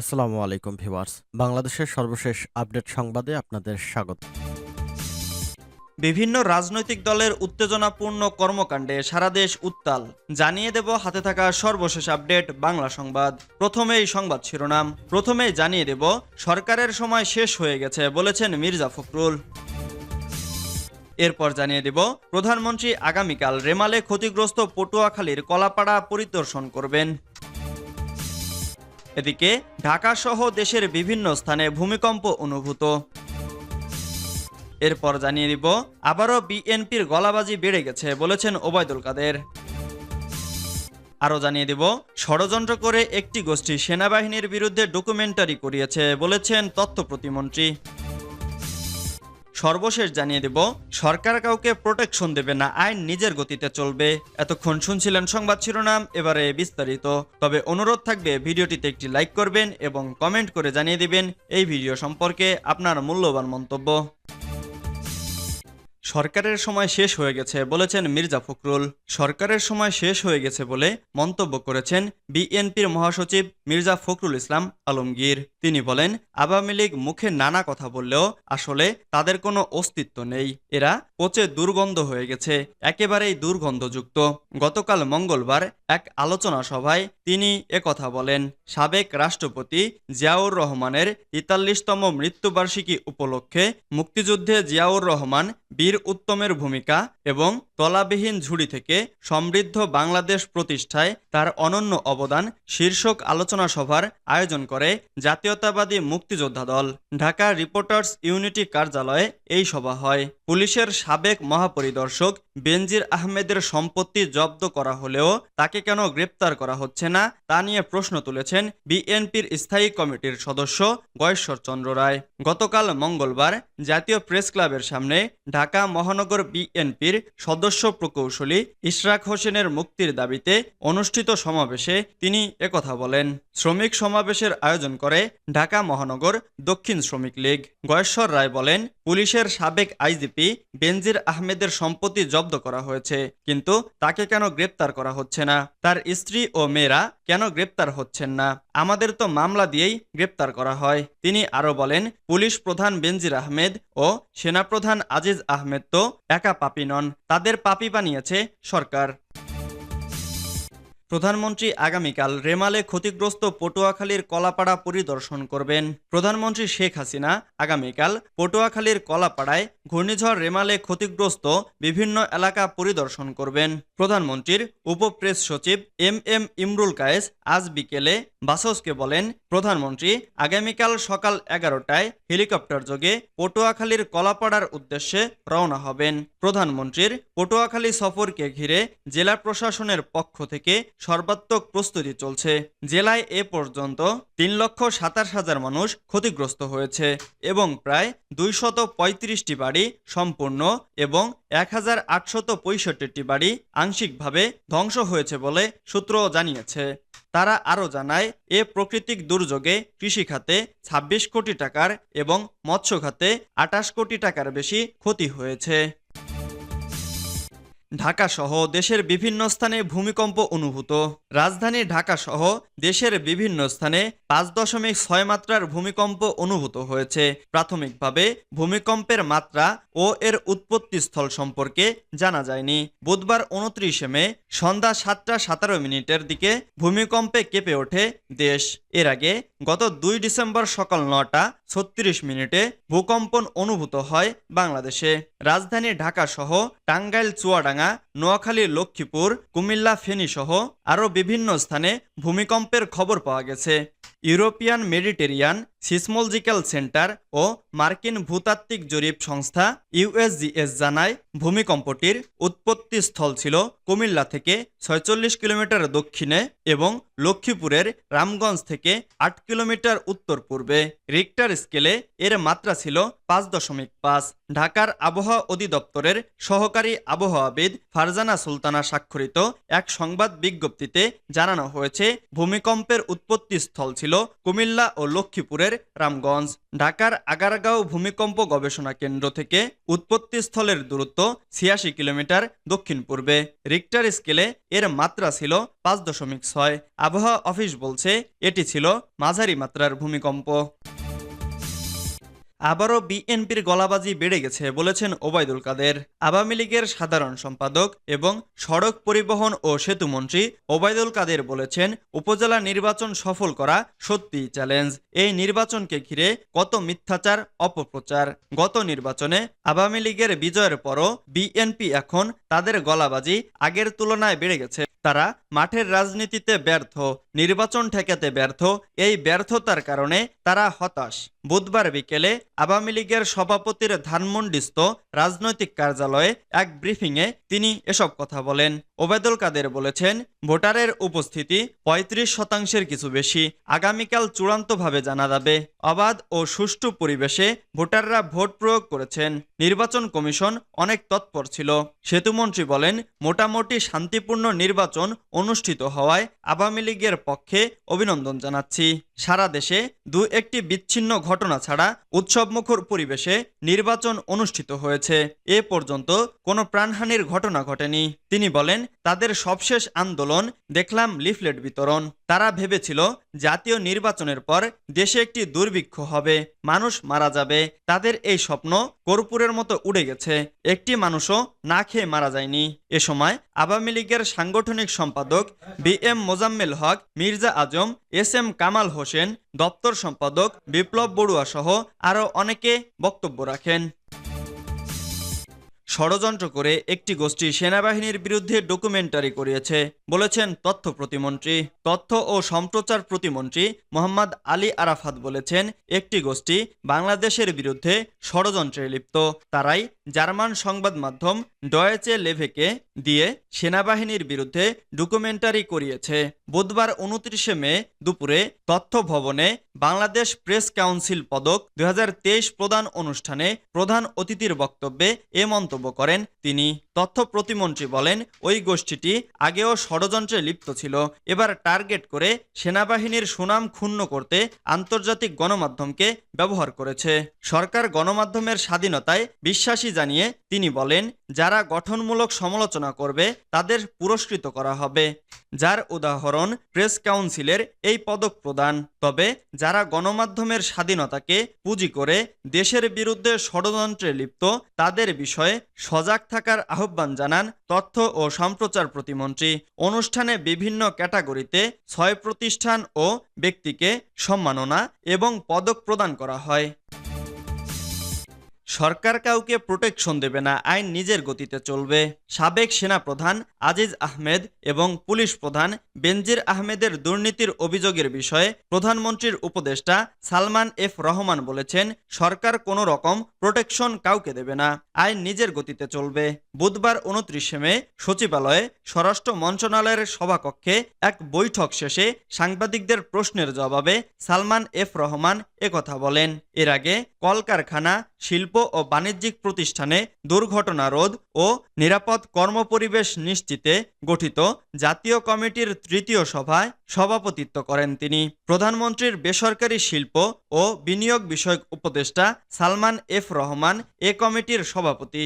আসসালামু আলাইকুম ভিউয়ার্স। বাংলাদেশের সর্বশেষ আপডেট সংবাদে আপনাদের স্বাগত। বিভিন্ন রাজনৈতিক দলের উত্তেজনাপূর্ণ কর্মকাণ্ডে সারা দেশ উত্তাল। জানিয়ে দেব হাতে থাকা সর্বশেষ আপডেট বাংলা সংবাদ। প্রথমেই সংবাদ শিরোনাম। প্রথমেই জানিয়ে দেব, সরকারের সময় শেষ হয়ে গেছে বলেছেন মির্জা ফখরুল। এরপর জানিয়ে দেব, প্রধানমন্ত্রী আগামীকাল রেমালে ক্ষতিগ্রস্ত পটুয়াখালীর কলাপাড়া পরিদর্শন করবেন। এদিকে ঢাকা সহ দেশের বিভিন্ন স্থানে ভূমিকম্প অনুভূত। এরপর জানিয়ে দিব, আবারও বিএনপির গলাবাজি বেড়ে গেছে বলেছেন ওবায়দুল কাদের। আরও জানিয়ে দিব, ষড়যন্ত্র করে একটি গোষ্ঠী সেনাবাহিনীর বিরুদ্ধে ডকুমেন্টারি করিয়েছে বলেছেন তথ্য প্রতিমন্ত্রী। সর্বশেষ জানিয়ে দেব, সরকার কাউকে প্রোটেকশন দেবে না, আইন নিজের গতিতে চলবে। এতক্ষণ শুনছিলেন সংবাদ শিরোনাম, এবারে বিস্তারিত। তবে অনুরোধ থাকবে, ভিডিওটিতে একটি লাইক করবেন এবং কমেন্ট করে জানিয়ে দিবেন এই ভিডিও সম্পর্কে আপনার মূল্যবান মন্তব্য। সরকারের সময় শেষ হয়ে গেছে বলেছেন মির্জা ফখরুল। সরকারের সময় শেষ হয়ে গেছে বলে মন্তব্য করেছেন বিএনপির মহাসচিব মির্জা ফখরুল ইসলাম আলমগীর। তিনি বলেন, আওয়ামী লীগ মুখে নানা কথা বললেও আসলে তাদের কোনো অস্তিত্ব নেই। এরা পচে দুর্গন্ধ হয়ে গেছে, একেবারেই দুর্গন্ধযুক্ত। গতকাল মঙ্গলবার এক আলোচনা সভায় তিনি একথা বলেন। সাবেক রাষ্ট্রপতি জিয়াউর রহমানের তেতাল্লিশতম মৃত্যুবার্ষিকী উপলক্ষে মুক্তিযুদ্ধে জিয়াউর রহমান বীর উত্তমের ভূমিকা এবং তলাবিহীন ঝুড়ি থেকে সমৃদ্ধ বাংলাদেশ প্রতিষ্ঠায় তার অনন্য অবদান শীর্ষক আলোচনা সভার আয়োজন করে জাতীয়তাবাদী মুক্তিযোদ্ধা দল। ঢাকা রিপোর্টার্স ইউনিটি কার্যালয়ে এই সভা হয়। পুলিশের সাবেক মহাপরিদর্শক বেনজির আহমেদের সম্পত্তি জব্দ করা হলেও তাকে কেন গ্রেপ্তার করা হচ্ছে না, তা নিয়ে প্রশ্ন তুলেছেন বিএনপির স্থায়ী কমিটির সদস্য গয়েশ্বর চন্দ্র রায়। গতকাল মঙ্গলবার জাতীয় প্রেস ক্লাবের সামনে ঢাকা মহানগর বিএনপির সদস্য প্রকৌশলী ইশরাক হোসেনের মুক্তির দাবিতে অনুষ্ঠিত সমাবেশে তিনি একথা বলেন, শ্রমিক সমাবেশের আয়োজন করে ঢাকা মহানগর দক্ষিণ শ্রমিক লীগ। গয়েশ্বর রায় বলেন, পুলিশের সাবেক আইজিপি বেনজির আহমেদের সম্পত্তি জব্দ করা হয়েছে, কিন্তু তাকে কেন গ্রেপ্তার করা হচ্ছে না? তার স্ত্রী ও মেয়েরা কেন গ্রেপ্তার হচ্ছেন না? আমাদের তো মামলা দিয়েই গ্রেপ্তার করা হয়। তিনি আরও বলেন, পুলিশ প্রধান বেনজির আহমেদ ও সেনাপ্রধান আজিজ আহমেদ তো একা পাপি নন, তাদের পাপি বানিয়েছে সরকার। প্রধানমন্ত্রী আগামীকাল রেমালে ক্ষতিগ্রস্ত পটুয়াখালীর কলাপাড়া পরিদর্শন করবেন। প্রধানমন্ত্রী শেখ হাসিনা আগামীকাল পটুয়াখালীর কলাপাড়ায় ঘূর্ণিঝড় রেমালে ক্ষতিগ্রস্ত বিভিন্ন এলাকা পরিদর্শন করবেন। প্রধানমন্ত্রীর উপপ্রেস সচিব এম এম ইমরুল কায়েস আজ বিকেলে বাসসকে বলেন, প্রধানমন্ত্রী, আগামীকাল সকাল এগারোটায় হেলিকপ্টার যোগে পটুয়াখালীর কলাপাড়ার উদ্দেশ্যে রওনা হবেন। প্রধানমন্ত্রীর পটুয়াখালী সফরকে ঘিরে জেলা প্রশাসনের পক্ষ থেকে সর্বাত্মক প্রস্তুতি চলছে। জেলায় এ পর্যন্ত তিন লক্ষ সাতাশ হাজার মানুষ ক্ষতিগ্রস্ত হয়েছে এবং প্রায় দুইশত পঁয়ত্রিশটি বাড়ি সম্পূর্ণ এবং এক হাজার আটশত পঁয়ষট্টিটি বাড়ি আংশিকভাবে ধ্বংস হয়েছে বলে সূত্র জানিয়েছে। তারা আরও জানায়, এ প্রাকৃতিক দুর্যোগে কৃষিখাতে ২৬ কোটি টাকার এবং মৎস্য খাতে আটাশ কোটি টাকার বেশি ক্ষতি হয়েছে। ঢাকা সহ দেশের বিভিন্ন স্থানে ভূমিকম্প অনুভূত। রাজধানী ঢাকা সহ দেশের বিভিন্ন স্থানে পাঁচ দশমিক ছয় মাত্রার ভূমিকম্প অনুভূত হয়েছে। প্রাথমিকভাবে ভূমিকম্পের মাত্রা ও এর উৎপত্তিস্থল সম্পর্কে জানা যায়নি। বুধবার উনত্রিশে মে, সন্ধ্যা সাতটা সতেরো মিনিটের দিকে ভূমিকম্পে কেঁপে ওঠে দেশ। এর আগে গত দুই ডিসেম্বর সকাল নটা ছত্রিশ মিনিটে ভূকম্পন অনুভূত হয় বাংলাদেশে। রাজধানী ঢাকা সহ টাঙ্গাইল চুয়াডাঙ্গা নোয়াখালী লক্ষ্মীপুর কুমিল্লা ফেনী সহ আরও বিভিন্ন স্থানে ভূমিকম্পের খবর পাওয়া গেছে। ইউরোপিয়ান মেডিটেরিয়ান সিসমোলজিক্যাল সেন্টার ও মার্কিন ভূতাত্ত্বিক জরিপ সংস্থা ইউএসজিএস জানায়, ভূমিকম্পটির উৎপত্তি স্থল ছিল কুমিল্লা থেকে ছয়চল্লিশ কিলোমিটার দক্ষিণে এবং লক্ষ্মীপুরের রামগঞ্জ থেকে আট কিলোমিটার উত্তর পূর্বে। রিক্টার স্কেলে এর মাত্রা ছিল পাঁচ দশমিক পাঁচ। ঢাকার আবহাওয়া অধিদপ্তরের সহকারী আবহাওয়াবিদ ফারজানা সুলতানা স্বাক্ষরিত এক সংবাদ বিজ্ঞপ্তিতে জানানো হয়েছে, ভূমিকম্পের উৎপত্তি স্থল ছিল কুমিল্লা ও লক্ষ্মীপুরের রামগঞ্জ। ঢাকার আগারগাঁও ভূমিকম্প গবেষণা কেন্দ্র থেকে উৎপত্তিস্থলের দূরত্ব ছিয়াশি কিলোমিটার দক্ষিণ পূর্বে। রিক্টার স্কেলে এর মাত্রা ছিল পাঁচ দশমিক ছয়। আবহাওয়া অফিস বলছে, এটি ছিল মাঝারি মাত্রার ভূমিকম্প। আবারও বিএনপির গলাবাজি বেড়ে গেছে বলেছেন ওবায়দুল কাদের। আওয়ামী লীগের সাধারণ সম্পাদক এবং সড়ক পরিবহন ও সেতু মন্ত্রী ওবায়দুল কাদের বলেছেন, উপজেলা নির্বাচন সফল করা সত্যিই চ্যালেঞ্জ এই নির্বাচনকে ঘিরে কত মিথ্যাচার, অপপ্রচার। গত নির্বাচনে আওয়ামী লীগের বিজয়ের পরও বিএনপি এখন তাদের গলাবাজি আগের তুলনায় বেড়ে গেছে। তারা মাঠের রাজনীতিতে ব্যর্থ, নির্বাচন ঠেকাতে ব্যর্থ, এই ব্যর্থতার কারণে তারা হতাশ। বুধবার বিকেলে আওয়ামী লীগের সভাপতির ধানমন্ডিস্থ রাজনৈতিক কার্যালয়ে এক ব্রিফিংয়ে তিনি এসব কথা বলেন। ওবেদুল কাদের বলেছেন, ভোটারের উপস্থিতি ৩৫ শতাংশের কিছু বেশি, আগামীকাল চূড়ান্তভাবে জানা যাবে। অবাধ ও সুষ্ঠু পরিবেশে ভোটাররা ভোট প্রয়োগ করেছেন। নির্বাচন কমিশন অনেক তৎপর ছিল। সেতুমন্ত্রী বলেন, মোটামুটি শান্তিপূর্ণ নির্বাচন অনুষ্ঠিত হওয়ায় আওয়ামী লীগের পক্ষে অভিনন্দন জানাচ্ছি। সারা দেশে দু একটি বিচ্ছিন্ন ঘটনা ছাড়া উৎসবমুখর পরিবেশে নির্বাচন অনুষ্ঠিত হয়েছে। এ পর্যন্ত কোনো প্রাণহানির ঘটনা ঘটেনি। তিনি বলেন, তাদের সবশেষ আন্দোলন দেখলাম লিফলেট বিতরণ। তারা ভেবেছিল, জাতীয় নির্বাচনের পর দেশে একটি দুর্ভিক্ষ হবে, মানুষ মারা যাবে, তাদের এই স্বপ্ন কর্পূরের মতো উড়ে গেছে, একটি মানুষও না খেয়ে মারা যায়নি। এ সময় আওয়ামী লীগের সাংগঠনিক সম্পাদক B M Mozammel Haque, Mirza Azam, S M Kamal Hossain, দপ্তর সম্পাদক বিপ্লব বড়ুয়া সহ আরও অনেকে বক্তব্য রাখেন। ষড়যন্ত্র করে একটি গোষ্ঠী সেনাবাহিনীর বিরুদ্ধে ডকুমেন্টারি করিয়েছে, বলেছেন তথ্য প্রতিমন্ত্রী। তথ্য ও সম্প্রচার প্রতিমন্ত্রী মোহাম্মদ আলী আরাফাত বলেছেন, একটি গোষ্ঠী বাংলাদেশের বিরুদ্ধে ষড়যন্ত্রে লিপ্ত। তারাই জার্মান সংবাদ মাধ্যম ডয়েচে লেভেকে দিয়ে সেনাবাহিনীর বিরুদ্ধে ডকুমেন্টারি করিয়েছে। বুধবার উনত্রিশে মে দুপুরে তথ্য ভবনে বাংলাদেশ প্রেস কাউন্সিল পদক দু হাজার তেইশ প্রদান অনুষ্ঠানে প্রধান অতিথির বক্তব্যে এ মন্তব্য করেন তিনি। তথ্য প্রতিমন্ত্রী বলেন, ওই গোষ্ঠীটি আগেও ষড়যন্ত্রে লিপ্ত ছিল। এবার টার্গেট করে সেনাবাহিনীর সুনাম ক্ষুণ্ণ করতে আন্তর্জাতিক গণমাধ্যমকে ব্যবহার করেছে। সরকার গণমাধ্যমের স্বাধীনতায় বিশ্বাসী জানিয়ে তিনি বলেন, যারা গঠনমূলক সমালোচনা করবে, তাদের পুরস্কৃত করা হবে। যার উদাহরণ প্রেস কাউন্সিলের এই পদক প্রদান। তবে যারা গণমাধ্যমের স্বাধীনতাকে পুঁজি করে দেশের বিরুদ্ধে ষড়যন্ত্রে লিপ্ত, তাদের বিষয়ে সজাগ থাকার আহ্বান জানান তথ্য ও সম্প্রচার প্রতিমন্ত্রী। অনুষ্ঠানে বিভিন্ন ক্যাটাগরিতে ছয় প্রতিষ্ঠান ও ব্যক্তিকে সম্মাননা এবং পদক প্রদান করা হয়। সরকার কাউকে প্রোটেকশন দেবে না, আইন নিজের গতিতে চলবে। সাবেক সেনাপ্রধান আজিজ আহমেদ এবং পুলিশ প্রধান বেনজির আহমেদের দুর্নীতির অভিযোগের বিষয়ে প্রধানমন্ত্রীর উপদেষ্টা সালমান এফ রহমান বলেছেন, সরকার কোনো রকম প্রোটেকশন কাউকে দেবে না, আইন নিজের গতিতে চলবে। বুধবার উনত্রিশে মে সচিবালয়ে স্বরাষ্ট্র মন্ত্রণালয়ের সভাকক্ষে এক বৈঠক শেষে সাংবাদিকদের প্রশ্নের জবাবে সালমান এফ রহমান একথা বলেন। এর আগে কলকারখানা শিল্প ও বাণিজ্যিক প্রতিষ্ঠানে দুর্ঘটনা রোধ ও নিরাপদ কর্মপরিবেশ নিশ্চিতে গঠিত জাতীয় কমিটির তৃতীয় সভায় সভাপতিত্ব করেন তিনি। প্রধানমন্ত্রীর বেসরকারি শিল্প ও বিনিয়োগ বিষয়ক উপদেষ্টা সালমান এফ রহমান এ কমিটির সভাপতি।